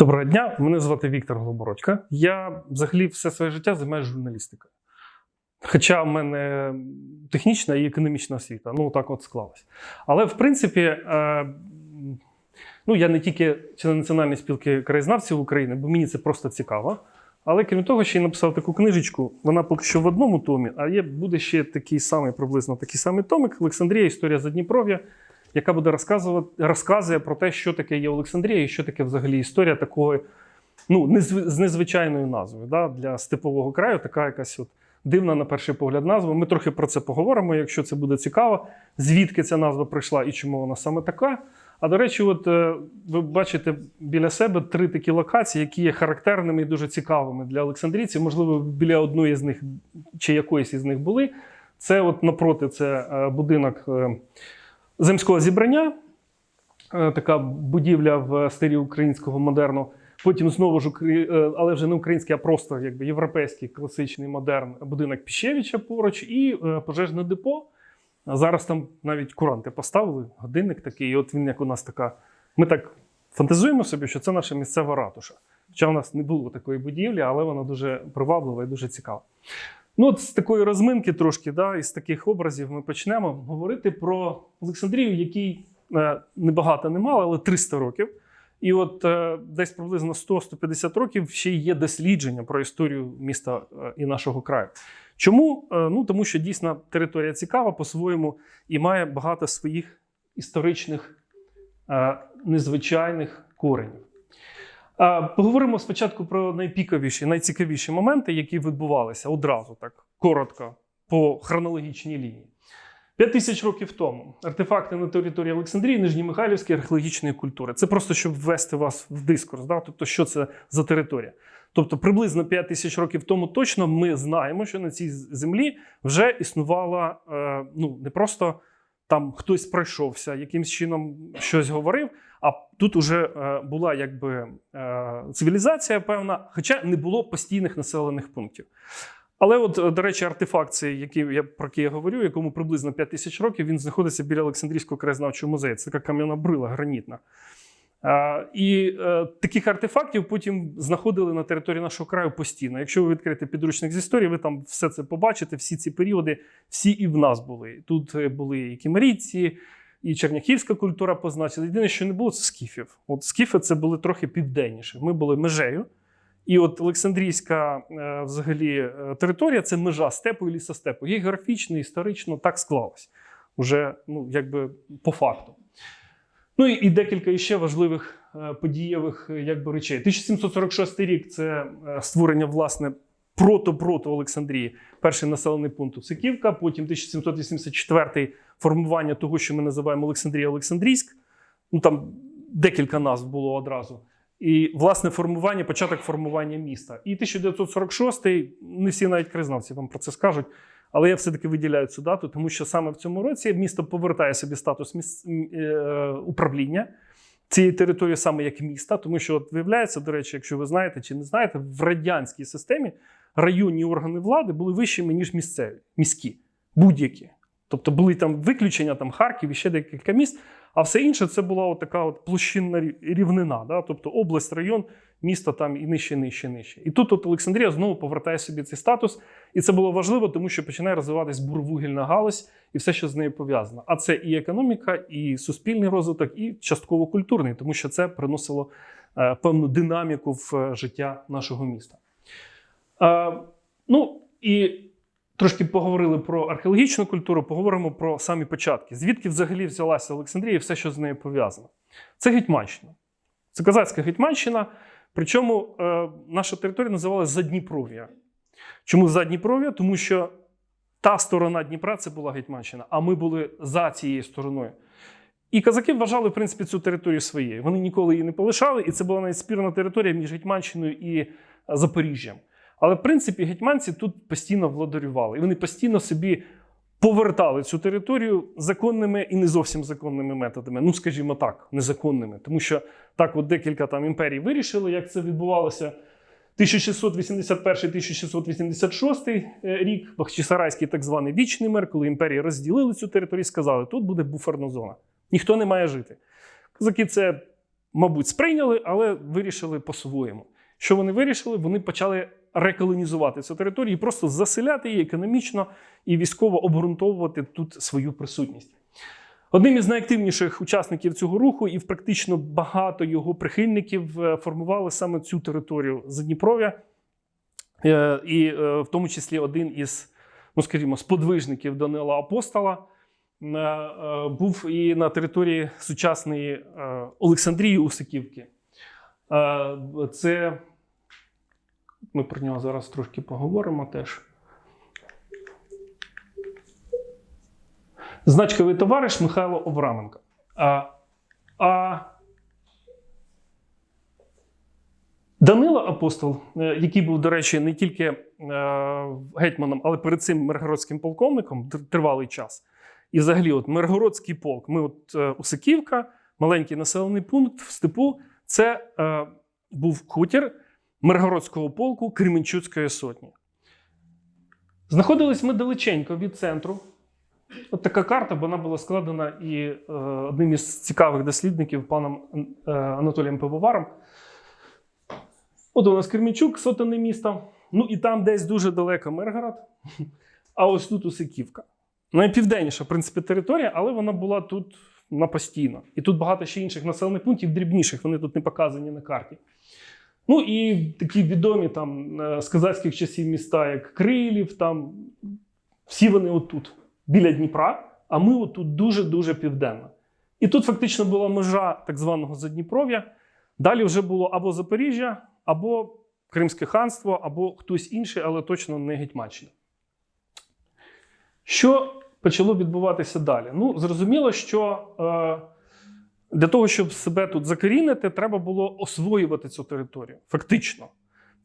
Доброго дня, мене звати Віктор Голобородько. Я взагалі все своє життя займаюся журналістикою. Хоча в мене технічна і економічна освіта, ну так от склалось. Але в принципі, е, ну я не тільки член Національної спілки краєзнавців України, бо мені це просто цікаво. Але крім того, ще й написав таку книжечку. Вона поки що в одному томі, а є буде ще такий самий, приблизно такий самий томик Олександрія, історія Задніпров'я, яка буде розказувати, розказує про те, що таке є Олександрія і що таке взагалі історія такої, ну, з незвичайною назвою. Да? Для степового краю така якась от дивна, на перший погляд, назва. Ми трохи про це поговоримо, якщо це буде цікаво, звідки ця назва прийшла і чому вона саме така. А до речі, от е, ви бачите біля себе три такі локації, які є характерними і дуже цікавими для олександрійців. Можливо, біля одної з них чи якоїсь із них були. Це от напроти це е, будинок е, земського зібрання, е, така будівля в стилі українського модерну. Потім знову ж е, але вже не український, а просто якби європейський класичний модерн будинок Піщевича поруч і е, пожежне депо. Зараз там навіть куранти поставили, годинник такий, і от він як у нас така. Ми так фантазуємо собі, що це наша місцева ратуша. Хоча у нас не було такої будівлі, але вона дуже приваблива і дуже цікава. Ну, от з такої розминки трошки, да, із таких образів ми почнемо говорити про Олександрію, який е, небагато не мало, але 300 років. І от е, десь приблизно 100-150 років ще є дослідження про історію міста е, і нашого краю. Чому? Е, ну тому що дійсно територія цікава по-своєму і має багато своїх історичних е, незвичайних коренів. Поговоримо спочатку про найпіковіші, найцікавіші моменти, які відбувалися одразу так коротко по хронологічній лінії. П'ять тисяч років тому артефакти на території Олександрії, Нижньомихайлівської археологічної культури. Це просто щоб ввести вас в дискурс. Да? Тобто, що це за територія? Тобто, приблизно 5 тисяч років тому точно ми знаємо, що на цій землі вже існувала е, ну не просто там хтось пройшовся, якимсь чином щось говорив. А тут вже е, була якби е, цивілізація певна, хоча не було постійних населених пунктів. Але, от, е, до речі, артефакт, цей, який я про який я говорю, якому приблизно 5 тисяч років, він знаходиться біля Олександрійського краєзнавчого музею. Це така кам'яна брила гранітна. А, і е, таких артефактів потім знаходили на території нашого краю постійно. Якщо ви відкрите підручник з історії, ви там все це побачите, всі ці періоди, всі і в нас були. Тут були і кімерійці, і черняхівська культура позначена. Єдине, що не було, це скіфів. От скіфи це були трохи південніше. Ми були межею. І от Олександрійська е, взагалі е, територія це межа степу і лісостепу. Географічно, історично так склалось. Уже ну, якби по факту. Ну і, і декілька іще важливих е, подієвих якби, речей. 1746 рік це створення власне прото-прото Олександрії, перший населений пункт Усиківка. Потім 1784 формування того, що ми називаємо Олександрія Олександрійськ. Ну там декілька назв було одразу. І власне формування, початок формування міста. І 1946 не всі навіть краєзнавці вам про це скажуть. Але я все-таки виділяю цю дату, тому що саме в цьому році місто повертає собі статус міс... е, управління цієї території саме як міста. Тому що, от, виявляється, до речі, якщо ви знаєте чи не знаєте, в радянській системі районні органи влади були вищими, ніж місцеві, міські, будь-які. Тобто були там виключення, там Харків і ще декілька міст, а все інше це була от така от площинна рівнина. Да? Тобто область, район, місто там і нижче, нижче, нижче. І тут от Олександрія знову повертає собі цей статус. І це було важливо, тому що починає розвиватись бурвугільна галузь і все, що з нею пов'язано. А це і економіка, і суспільний розвиток, і частково культурний, тому що це приносило е, певну динаміку в е, життя нашого міста. Е, ну і трошки поговорили про археологічну культуру, поговоримо про самі початки. Звідки взагалі взялася Олександрія і все, що з нею пов'язано? Це Гетьманщина. Це козацька Гетьманщина. Причому е, наша територія називалася Задніпров'я. Чому Задніпров'я? Тому що та сторона Дніпра це була Гетьманщина, а ми були за цією стороною. І козаки вважали, в принципі, цю територію своєю. Вони ніколи її не полишали, і це була навіть спірна територія між Гетьманщиною і е, Запоріжжям. Але, в принципі, гетьманці тут постійно владарювали. І вони постійно собі повертали цю територію законними і не зовсім законними методами. Ну, скажімо так, незаконними. Тому що так, от декілька там імперій вирішили, як це відбувалося. 1681-1686 рік, Бахчисарайський так званий вічний мир, коли імперії розділили цю територію сказали, тут буде буферна зона. Ніхто не має жити. Козаки це мабуть, сприйняли, але вирішили по-своєму. Що вони вирішили? Вони почали реколонізувати цю територію і просто заселяти її економічно і військово обґрунтовувати тут свою присутність. Одним із найактивніших учасників цього руху, і практично багато його прихильників е, формували саме цю територію Задніпров'я, Е, і е, в тому числі один із, ну скажімо, сподвижників Данила Апостола був і на території сучасної Олександрії Усиківки. Це ми про нього зараз трошки поговоримо теж. Значковий товариш Михайло Обраменко. А, а Данило Апостол, е, який був, до речі, не тільки е, гетьманом, але перед цим миргородським полковником тривалий час. І взагалі, от Миргородський полк, ми от е, Усиківка, маленький населений пункт в степу, це е, був хутір Миргородського полку Кременчуцької сотні. Знаходились ми далеченько від центру. От така карта, вона була складена і е, одним із цікавих дослідників, паном е, Анатолієм Пивоваром. От у нас Кремінчук, сотенне місто. Ну і там десь дуже далеко Миргород. А ось тут Усиківка. Найпівденніша, в принципі, територія, але вона була тут на постійно. І тут багато ще інших населених пунктів, дрібніших, вони тут не показані на карті. Ну і такі відомі там е, з казацьких часів міста, як Крилів, там всі вони отут, біля Дніпра, а ми отут дуже-дуже південно. І тут фактично була межа так званого Задніпров'я. Далі вже було або Запоріжжя, або Кримське ханство, або хтось інший, але точно не Гетьманщина. Що почало відбуватися далі? Ну, зрозуміло, що е, для того, щоб себе тут закорінити, треба було освоювати цю територію, фактично.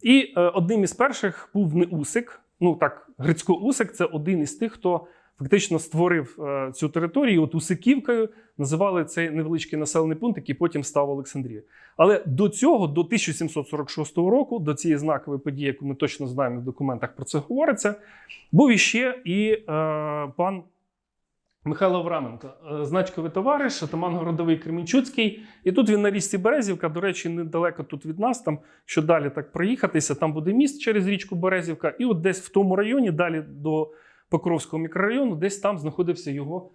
І е, одним із перших був не Усик. Ну так, Грицько Усик це один із тих, хто фактично створив е, цю територію. От Усиківкою називали цей невеличкий населений пункт, який потім став Олександрією. Але до цього, до 1746 року, до цієї знакової події, яку ми точно знаємо в документах про це говориться, був іще і е, пан Михайло Авраменко, е, значковий товариш, атаман городовий Кремінчуцький. І тут він на річці Березівка, до речі, недалеко тут від нас, там, що далі так проїхатися, там буде міст через річку Березівка. І от десь в тому районі, далі до Покровського мікрорайону, десь там знаходився його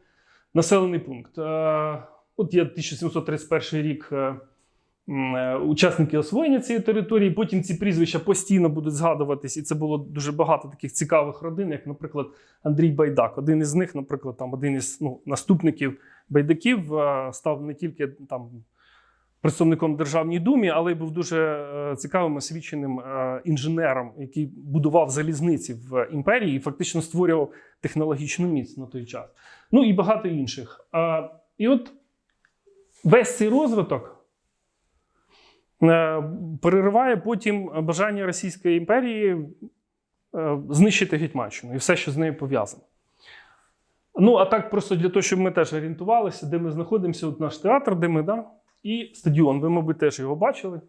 населений пункт. Е, От є 1731 рік. Е, Учасники освоєння цієї території, потім ці прізвища постійно будуть згадуватись, і це було дуже багато таких цікавих родин, як, наприклад, Андрій Байдак. Один із них, наприклад, там один із ну, наступників байдаків е, став не тільки там представником Державній думі, але й був дуже е, цікавим освіченим інженером, який будував залізниці в імперії і фактично створював технологічну міць на той час. Ну і багато інших. І от весь цей розвиток. Е, Перериває потім бажання Російської імперії е, знищити Гетьманщину і все, що з нею пов'язано. Ну, а так, просто для того, щоб ми теж орієнтувалися, де ми знаходимося, от наш театр, де ми, да? і стадіон. Ви, мабуть, теж його бачили.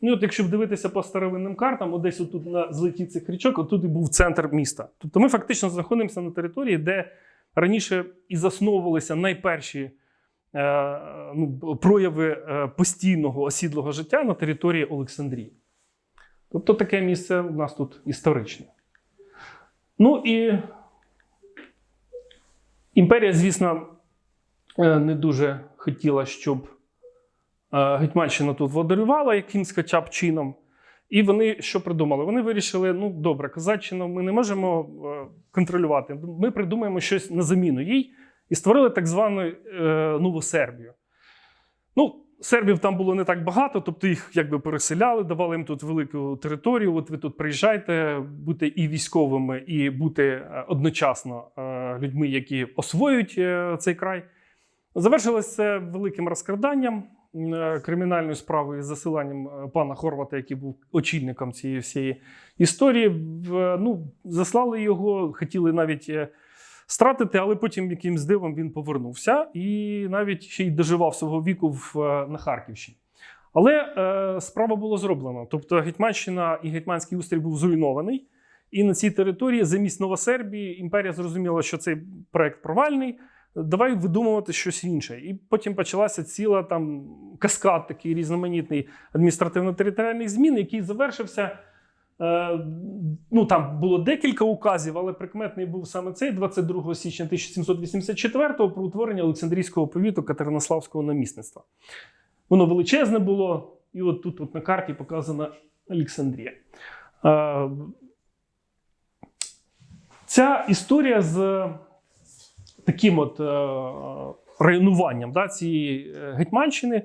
Ну, от якщо дивитися по старовинним картам, от десь отут на злеті цих річок, отут і був центр міста. Тобто ми фактично знаходимося на території, де раніше і засновувалися найперші ну, прояви е, постійного осідлого життя на території Олександрії. Тобто таке місце у нас тут історичне. Ну і імперія, звісно, е, не дуже хотіла, щоб е, Гетьманщина тут владарювала якимсь хоча б чином. І вони що придумали? Вони вирішили: ну добре, козаччину ми не можемо е, контролювати. Ми придумаємо щось на заміну їй і створили так звану е, нову Сербію. Ну, сербів там було не так багато, тобто їх якби переселяли, давали їм тут велику територію. От ви тут приїжджайте, будьте і військовими, і бути е, одночасно е, людьми, які освоюють е, цей край. Завершилось це великим розкраданням, кримінальною справою з засиланням пана Хорвата, який був очільником цієї всієї історії. Ну, заслали його, хотіли навіть стратити, але потім якимсь дивом він повернувся і навіть ще й доживав свого віку в, е, на Харківщині. Але е, справа була зроблена. Тобто Гетьманщина і Гетьманський устрій був зруйнований. І на цій території замість Новосербії імперія зрозуміла, що цей проект провальний. давай видумувати щось інше. І потім почалася ціла там каскад такий різноманітний адміністративно-територіальних змін, який завершився. Е, ну там було декілька указів, але прикметний був саме цей 22 січня 1784 про утворення Олександрійського повіту Катеринославського намісництва. Воно величезне було, і от тут от на карті показана Олександрія. Е, Ця історія з таким от е, районуванням да, цієї Гетьманщини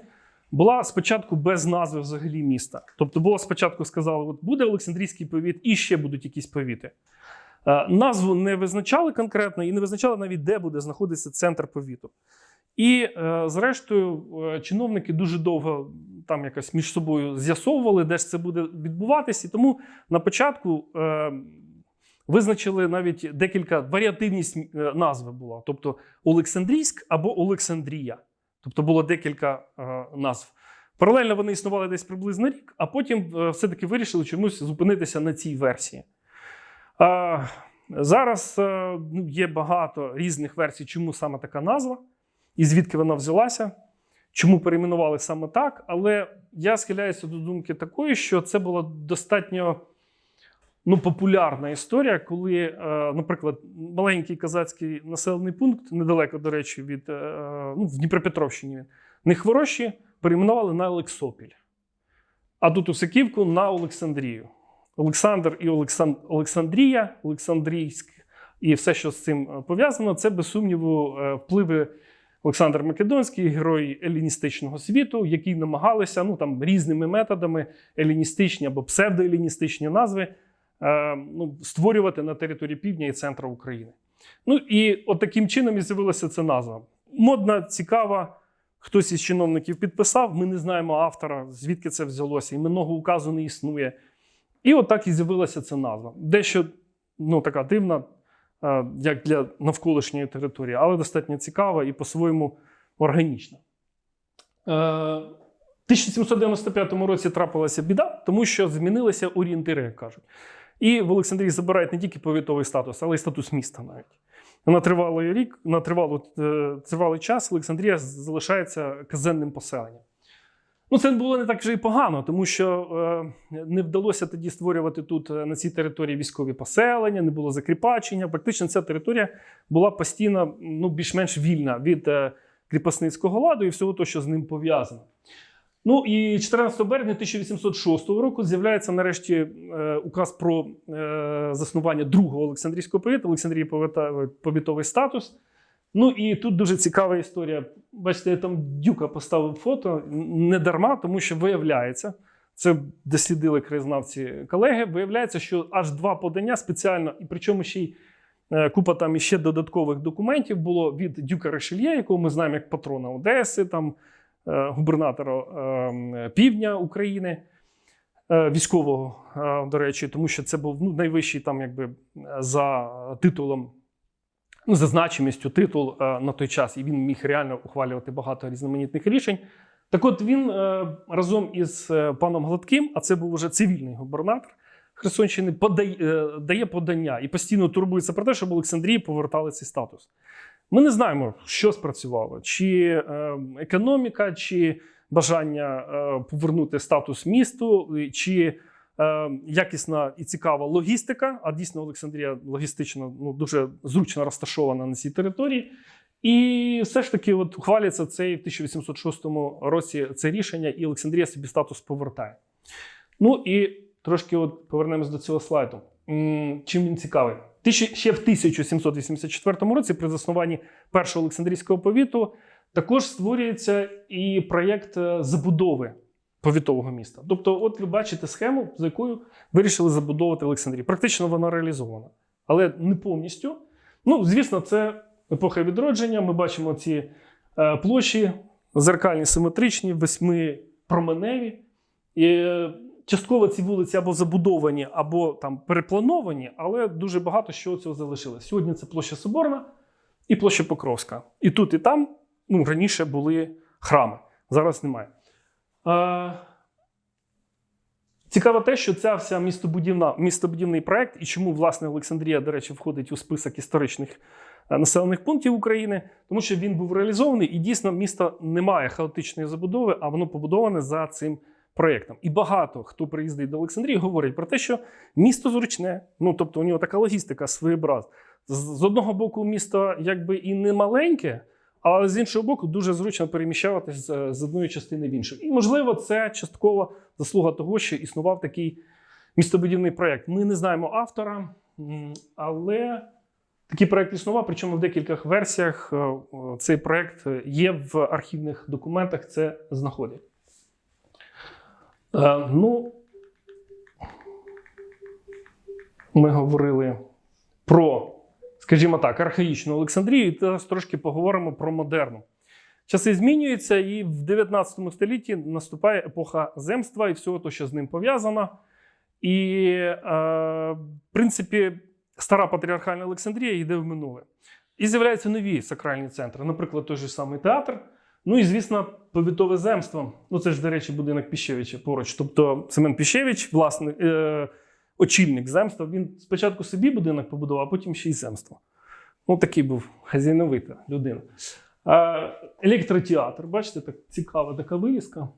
була спочатку без назви взагалі міста. Тобто, було спочатку сказали, от буде Олександрійський повіт, і ще будуть якісь повіти. Е, Назву не визначали конкретно і не визначали навіть, де буде знаходитися центр повіту. І, е, зрештою, е, чиновники дуже довго там якось між собою з'ясовували, де ж це буде відбуватись. І тому на початку визначили навіть декілька варіативність назви була. Тобто Олександрійськ або Олександрія. Тобто було декілька е, назв. Паралельно вони існували десь приблизно рік, а потім е, все-таки вирішили чомусь зупинитися на цій версії. Зараз е, ну, є багато різних версій, чому саме така назва і звідки вона взялася, чому перейменували саме так. Але я схиляюся до думки такої, що це була достатньо ну, популярна історія, коли, е, наприклад, маленький казацький населений пункт, недалеко, до речі, від е, ну, в Дніпропетровщині, він, Нехворощі перейменували на Олексопіль, а тут Усиківку на Олександрію. Олександр і Олексан... Олександрія, Олександрійськ і все, що з цим е, пов'язано, це без сумніву впливи Олександр Македонський, герой еліністичного світу, які намагалися ну, там, різними методами еліністичні або псевдоеліністичні назви ну, створювати на території півдня і центру України. Ну і от таким чином і з'явилася ця назва. Модна, цікава. Хтось із чиновників підписав, ми не знаємо автора, звідки це взялося, іменного указу не існує. І от і з'явилася ця назва. Дещо ну, така дивна, е, як для навколишньої території, але достатньо цікава і по-своєму органічна. Е, В 1795 році трапилася біда, тому що змінилися орієнтири, як кажуть. І в Олександрії забирають не тільки повітовий статус, але й статус міста навіть. На тривалий рік, на тривалий, тривалий час Олександрія залишається казенним поселенням. Ну, це було не так вже і погано, тому що е, не вдалося тоді створювати тут е, на цій території військові поселення, не було закріпачення. Практично ця територія була постійно ну, більш-менш вільна від е, кріпосницького ладу і всього того, що з ним пов'язано. Ну і 14 березня 1806 року з'являється нарешті е, указ про е, заснування другого Олександрійського повіту, Олександрії повітовий статус. Ну і тут дуже цікава історія. Бачите, я там дюка поставив фото не дарма, тому що виявляється, це дослідили краєзнавці колеги. Виявляється, що аж два подання спеціально, і причому ще й е, купа там іще додаткових документів було від Дюка Решельє, якого ми знаємо як патрона Одеси, там губернатора е, Півдня України. е, Військового, е, до речі, тому що це був ну, найвищий там, якби за титулом ну, за значимістю титул е, на той час, і він міг реально ухвалювати багато різноманітних рішень. Так от він е, разом із е, паном Гладким, а це був уже цивільний губернатор Херсонщини, подає, е, дає подання і постійно турбується про те, щоб Олександрії повертали цей статус. Ми не знаємо, що спрацювало: чи е, економіка, чи бажання е, повернути статус місту, чи е, якісна і цікава логістика. А дійсно Олександрія логістично ну, дуже зручно розташована на цій території. І все ж таки, от ухвалюється цей в 1806 році це рішення, і Олександрія собі статус повертає. Ну і трошки от повернемось до цього слайду. Чим він цікавий? Ще в 1784 році, при заснуванні першого Олександрійського повіту, також створюється і проєкт е, забудови повітового міста. Тобто, от ви бачите схему, за якою вирішили забудовувати Олександрію. Практично вона реалізована, але не повністю. Ну, звісно, це епоха відродження. Ми бачимо ці е, площі зеркальні, симетричні, восьмипроменеві. І е, частково ці вулиці або забудовані, або там переплановані, але дуже багато що цього залишилось. Сьогодні це площа Соборна і площа Покровська. І тут, і там ну, раніше були храми, зараз немає. Е, Цікаво те, що ця вся містобудівна, містобудівний проект, і чому власне Олександрія, до речі, входить у список історичних е, населених пунктів України, тому що він був реалізований і дійсно місто не має хаотичної забудови, а воно побудоване за цим проєктом. І багато хто приїздить до Олександрії, говорять про те, що місто зручне, ну тобто у нього така логістика своєобразна. З одного боку, місто якби і не маленьке, але з іншого боку, дуже зручно переміщатися з, одної частини в іншу. І, можливо, це частково заслуга того, що існував такий містобудівний проєкт. Ми не знаємо автора, але такий проєкт існував, причому в декількох версіях е, цей проєкт є в архівних документах, це знаходять. Е, Ну, ми говорили про, скажімо так, архаїчну Олександрію, і зараз трошки поговоримо про модерну. Часи змінюються, і в 19 столітті наступає епоха земства і всього того, що з ним пов'язано. І, е, в принципі, стара патріархальна Олександрія йде в минуле. І з'являються нові сакральні центри, наприклад, той же самий театр. Ну і, звісно, повітове земство. Ну, це ж, до речі, будинок Піщевича поруч. Тобто Семен Піщевич, власне, е, очільник земства, він спочатку собі будинок побудував, а потім ще й земство. Ну, такий був хазяйновита людина. Е, електротеатр, бачите, так цікава така вивіска.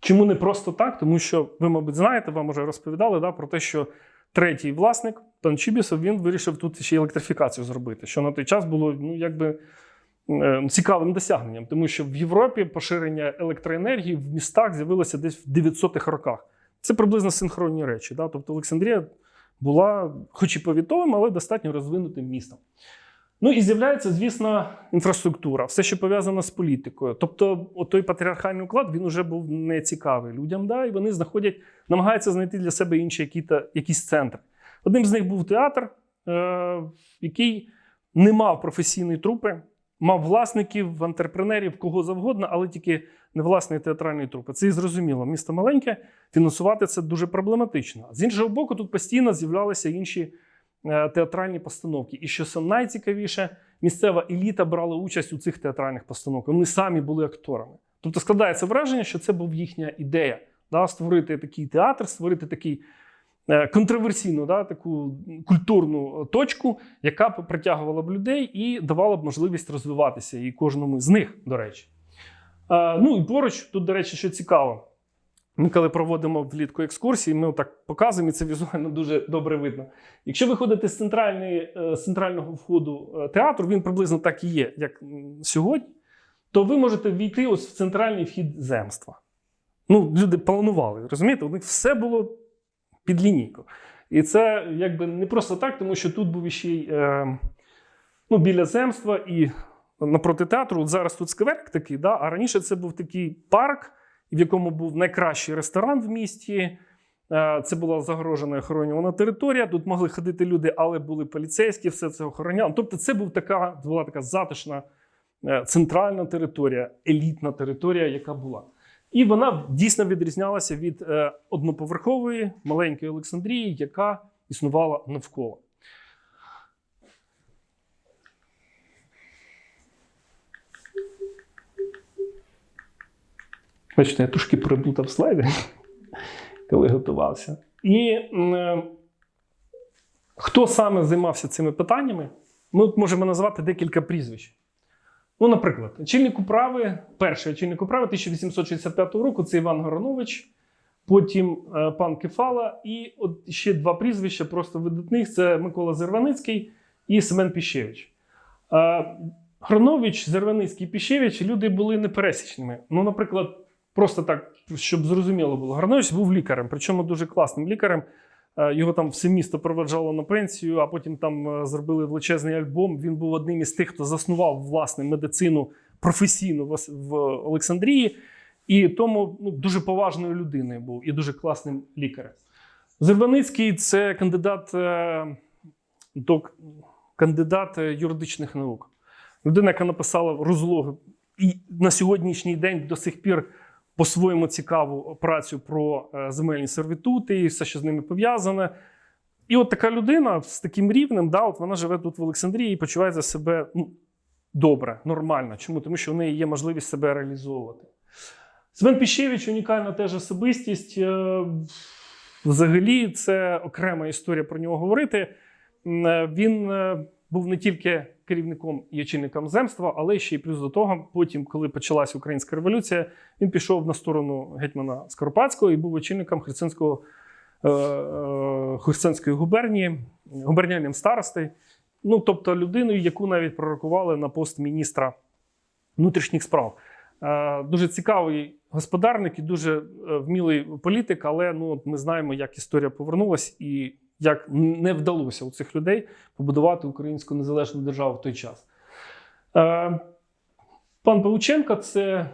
Чому не просто так? Тому що ви, мабуть, знаєте, вам вже розповідали да, про те, що третій власник, пан Чібісов, він вирішив тут ще електрифікацію зробити, що на той час було ну, якби цікавим досягненням, тому що в Європі поширення електроенергії в містах з'явилося десь в 900-х роках. Це приблизно синхронні речі. Да? Тобто Олександрія була, хоч і повітовим, але достатньо розвинутим містом. Ну і з'являється, звісно, інфраструктура, все, що пов'язано з політикою. Тобто, той патріархальний уклад він вже був не цікавий людям, да, і вони знаходять, намагаються знайти для себе інші які-то, якісь центри. Одним з них був театр, е, який не мав професійної трупи, мав власників, антрепренерів, кого завгодно, але тільки не власної театральної трупи. Це і зрозуміло. Місто маленьке, фінансувати це дуже проблематично. З іншого боку, тут постійно з'являлися інші е, театральні постановки. І що саме найцікавіше, місцева еліта брала участь у цих театральних постановках. Вони самі були акторами. Тобто складається враження, що це був їхня ідея да, створити такий театр, створити такий контроверсійну, да, таку культурну точку, яка б притягувала б людей і давала б можливість розвиватися і кожному з них, до речі. Е, Ну і поруч, тут, до речі, що цікаво. Ми, коли проводимо влітку екскурсії, ми так показуємо, і це візуально дуже добре видно. Якщо ви ходите з, центральної, е, з центрального входу е, театру, він приблизно так і є, як сьогодні, то ви можете війти ось в центральний вхід земства. Ну, люди планували, розумієте? У них все було під лінійку. І це якби не просто так, тому що тут був іще й е, ну, біля земства і напроти театру. От зараз тут скверик такий, да? а раніше це був такий парк, в якому був найкращий ресторан в місті. Е, Це була загорожена і охоронювана територія. Тут могли ходити люди, але були поліцейські, все це охороняло. Тобто, це був така, була така затишна е, центральна територія, елітна територія, яка була. І вона дійсно відрізнялася від е, одноповерхової маленької Олександрії, яка існувала навколо. Бачите, я трошки переплутав слайди, коли готувався. І е, хто саме займався цими питаннями? Ми можемо назвати декілька прізвищ. Ну, наприклад, очільник управи, перший очільник управи 1865 року це Іван Горонович, потім е, пан Кефала, і от ще два прізвища просто видатних: це Микола Зерваницький і Семен Піщевич. Е, Гронович, Зерваницький Піщевич люди були непересічними. Ну, наприклад, просто так, щоб зрозуміло було, Гронович був лікарем, причому дуже класним лікарем. Е, Його там все місто проведжало на пенсію, а потім там е, зробили величезний альбом. Він був одним із тих, хто заснував власне медицину професійно в Олександрії, і тому ну, дуже поважною людиною був і дуже класним лікарем. Зерваницький це кандидат, е, до, кандидат юридичних наук. Людина, яка написала розлоги і на сьогоднішній день до сих пір по-своєму цікаву працю про е, земельні сервітути і все, що з ними пов'язане. І от така людина з таким рівнем, да, от вона живе тут в Олександрії і почуває за себе ну, добре, нормально. Чому? Тому що в неї є можливість себе реалізовувати. Свен Піщевич унікальна теж особистість. Е, Взагалі, це окрема історія про нього говорити. Е, Він був не тільки керівником і очільником земства, але ще й плюс до того, потім, коли почалася українська революція, він пішов на сторону гетьмана Скоропадського і був очільником Херсонського, е, е, Херсонської губернії, губерняним старостою. Ну, тобто людиною, яку навіть пророкували на пост міністра внутрішніх справ. Е, Дуже цікавий господарник і дуже вмілий політик, але ну, ми знаємо, як історія повернулась і як не вдалося у цих людей побудувати українську незалежну державу в той час. Е, Пан Павученко це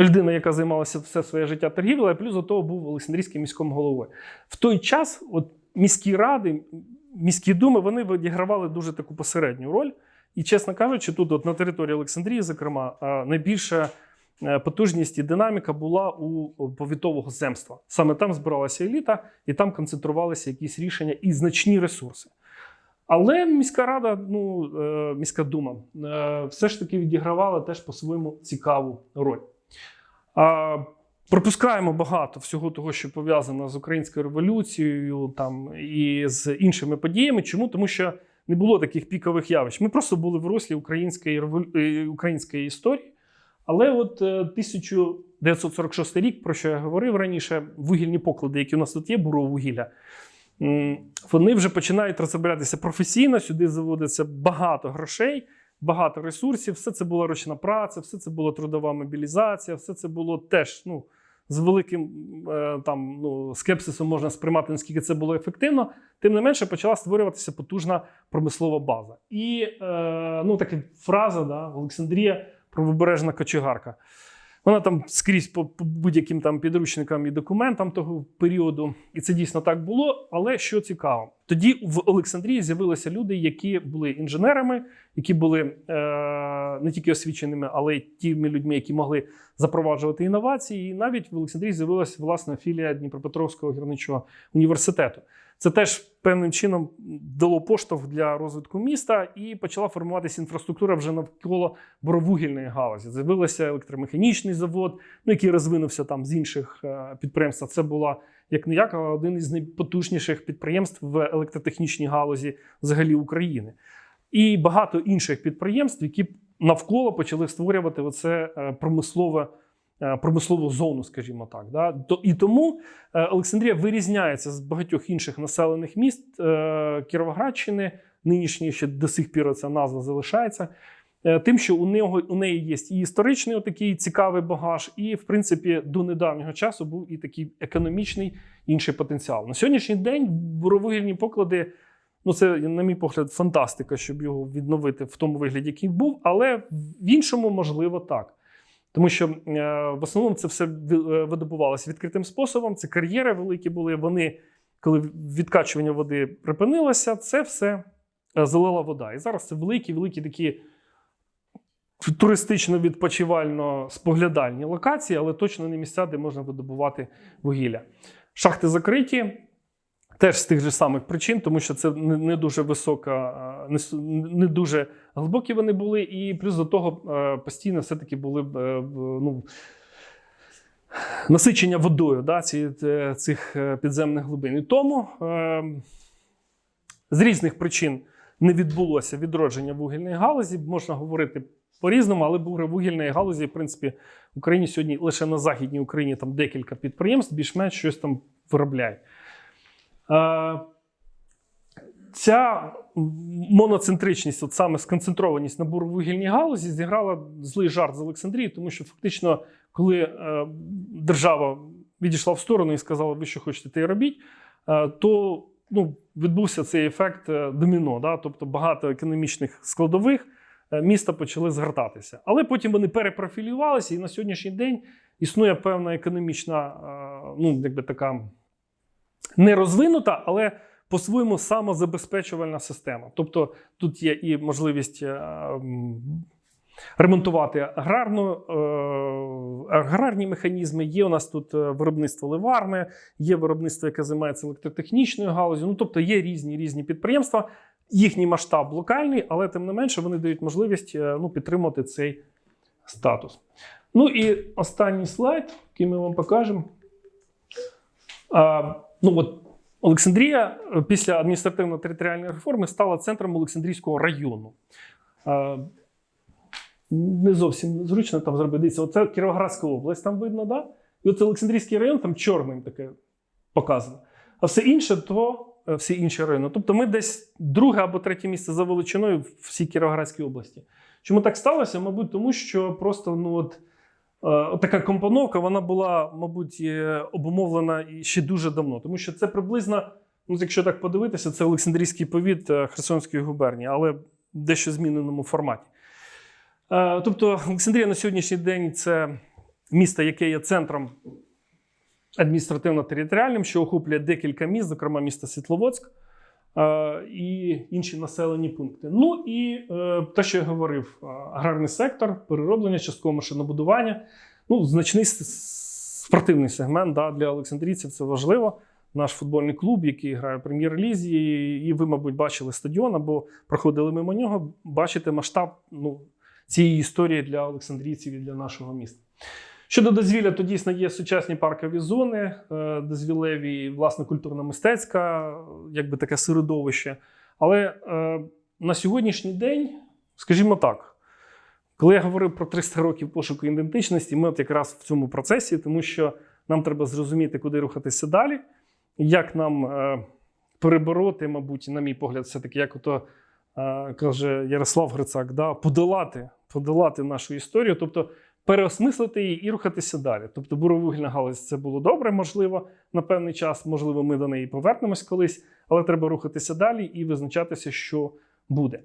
людина, яка займалася все своє життя торгівлею, а плюс до того був Олександрійським міським головою. В той час от, міські ради, міські думи вони відігравали дуже таку посередню роль. І, чесно кажучи, тут, от на території Олександрії, зокрема, е, найбільша е, потужність і динаміка була у повітового земства. Саме там збиралася еліта, і там концентрувалися якісь рішення і значні ресурси. Але міська рада, ну, е, міська дума, е, все ж таки відігравала теж по-своєму цікаву роль. Пропускаємо багато всього того, що пов'язано з українською революцією там, і з іншими подіями. Чому? Тому що не було таких пікових явищ. Ми просто були в руслі української, е, української історії. Але от е, 1946 рік, про що я говорив раніше, вугільні поклади, які у нас тут є, буровугілля, м, вони вже починають розроблятися професійно. Сюди заводиться багато грошей, багато ресурсів. Все це була ручна праця, все це була трудова мобілізація, все це було теж ну, з великим е, там, ну, скепсисом можна сприймати, наскільки це було ефективно. Тим не менше, почала створюватися потужна промислова база. І е, ну, така фраза да, Олександрія правобережна кочегарка. Вона там скрізь по, будь-яким там підручникам і документам того періоду, і це дійсно так було. Але що цікаво, тоді в Олександрії з'явилися люди, які були інженерами, які були е, не тільки освіченими, але й тими людьми, які могли запроваджувати інновації. І навіть в Олександрії з'явилася власна філія Дніпропетровського гірничого університету. Це теж певним чином дало поштовх для розвитку міста і почала формуватися інфраструктура вже навколо боровугільної галузі. З'явився електромеханічний завод, ну, який розвинувся там з інших е, підприємств. Це була як не як, один із найпотужніших підприємств в електротехнічній галузі взагалі України. І багато інших підприємств, які навколо почали створювати оце е, промислове. Е, Промислову зону, скажімо так, да і тому е, Олександрія вирізняється з багатьох інших населених міст е, Кіровоградщини. Нинішньої ще до сих пір ця назва залишається. Тим, що у нього у неї є і історичний такий цікавий багаж, і в принципі до недавнього часу був і такий економічний інший потенціал. На сьогоднішній день буровугільні поклади. Ну, це, на мій погляд, фантастика, щоб його відновити в тому вигляді, який був, але в іншому можливо так. Тому що е, в основному це все е, видобувалося відкритим способом. Це кар'єри великі були. Вони, коли відкачування води припинилося, це все е, залила вода. І зараз це великі, великі такі туристично-відпочивально споглядальні локації, але точно не місця, де можна видобувати вугілля. Шахти закриті. Теж з тих же самих причин, тому що це не, дуже висока, е, не, дуже глибокі вони були, і плюс до того е, постійно все-таки були е, ну, насичення водою да, цих підземних глибин. І тому з різних причин не відбулося відродження вугільної галузі. Можна говорити по-різному, але вугільної галузі, в принципі, в Україні сьогодні лише на Західній Україні там декілька підприємств більш-менш щось там виробляють. Е, Ця моноцентричність, от саме сконцентрованість на буровугільній галузі, зіграла злий жарт з Олександрії, тому що фактично, коли е, держава відійшла в сторону і сказала, ви що хочете, те й робіть, е, то ну, відбувся цей ефект доміно. Да? Тобто багато економічних складових міста почали згортатися. Але потім вони перепрофілювалися, і на сьогоднішній день існує певна економічна, ну, якби така не розвинута, але по-своєму самозабезпечувальна система. Тобто тут є і можливість е, ремонтувати аграрну, е, аграрні механізми. Є у нас тут е, виробництво ливарне, є виробництво, яке займається електротехнічною галузю. Ну тобто є різні різні підприємства. Їхній масштаб локальний, але тим не менше вони дають можливість ну, підтримати цей статус. Ну і останній слайд, який ми вам покажемо. Ну от Олександрія е, після адміністративно-територіальної реформи стала центром Олександрійського району. Е, Не зовсім зручно там зробити. Оце Кіровоградська область, там видно, да? І оце Олександрійський район, там чорним таке показано. А все інше, то е, всі інші райони. Тобто ми десь друге або третє місце за величиною в всій Кіровоградській області. Чому так сталося? Мабуть, тому що просто ну от. Е, Така компоновка вона була, мабуть, обумовлена ще дуже давно, тому що це приблизно, ну, якщо так подивитися, це Олександрійський повіт е, Херсонської губернії, але в дещо зміненому форматі. Е, Тобто, Олександрія на сьогоднішній день це місто, яке є центром адміністративно-територіальним, що охоплює декілька міст, зокрема місто Світловодськ і інші населені пункти. Ну і е, те, що я говорив, е, аграрний сектор, перероблення, часткове машинобудування. Ну, значний спортивний сегмент да, для олександрійців це важливо. Наш футбольний клуб, який грає в прем'єр-лізі, і ви, мабуть, бачили стадіон або проходили мимо нього, бачите масштаб ну, цієї історії для олександрійців і для нашого міста. Щодо дозвілля, то дійсно є сучасні паркові зони, е, дозвілеві, власне, культурно-мистецька, якби таке середовище. Але е, на сьогоднішній день, скажімо так, коли я говорив про 300 років пошуку ідентичності, ми от якраз в цьому процесі, тому що нам треба зрозуміти, куди рухатися далі, як нам е, перебороти, мабуть, на мій погляд, все-таки, як ото каже Ярослав Грицак, да, подолати, подолати нашу історію, тобто переосмислити її і рухатися далі. Тобто буровугільна галузь це було добре, можливо, на певний час, можливо, ми до неї повернемось колись, але треба рухатися далі і визначатися, що буде.